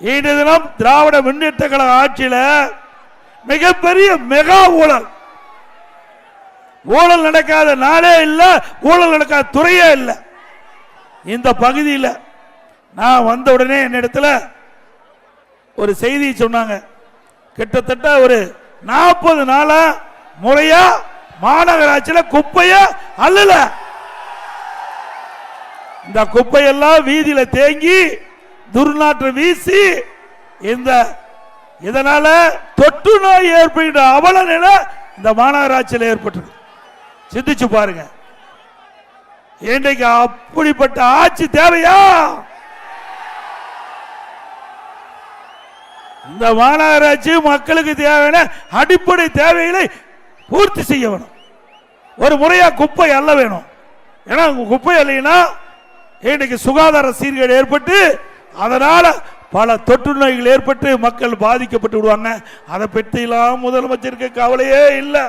இன்று தினம் திராவிட முன்னேற்ற கழக ஆட்சியில் மிகப்பெரிய மெகா ஊழல். ஊழல் நடக்காத நாளே இல்லை ஊழல் நடக்காத துறையே இல்லை. இந்த பகுதியில் நான் வந்த உடனே என்னிடத்தில் ஒரு செய்தி சொன்னாங்க. கிட்டத்தட்ட ஒரு நாற்பது நாளா முறையா மாநகராட்சியில் குப்பைய அல்லல இந்த குப்பையெல்லாம் வீதியில் தேங்கி துர்நாற்றம் வீசி இந்த இதனால தொற்று நோய் ஏற்படுகின்ற அவல நிலை இந்த மாநகராட்சியில் ஏற்பட்டது சிந்திச்சு பாருங்க. இன்றைக்கு அப்படிப்பட்ட ஆட்சி தேவையா? இந்த மாநகராட்சி மக்களுக்கு தேவையான அடிப்படை தேவைகளை பூர்த்தி செய்ய வேணும். ஒரு முறையா குப்பை அல்ல வேணும். ஏன்னா குப்பை இல்லைன்னா இன்னைக்கு சுகாதார சீர்கேடு ஏற்பட்டு அதனால பல தொற்று நோய்கள் ஏற்பட்டு மக்கள் பாதிக்கப்பட்டு விடுவாங்க. அதை பற்றிலாம் முதலமைச்சருக்கு கவலையே இல்லை.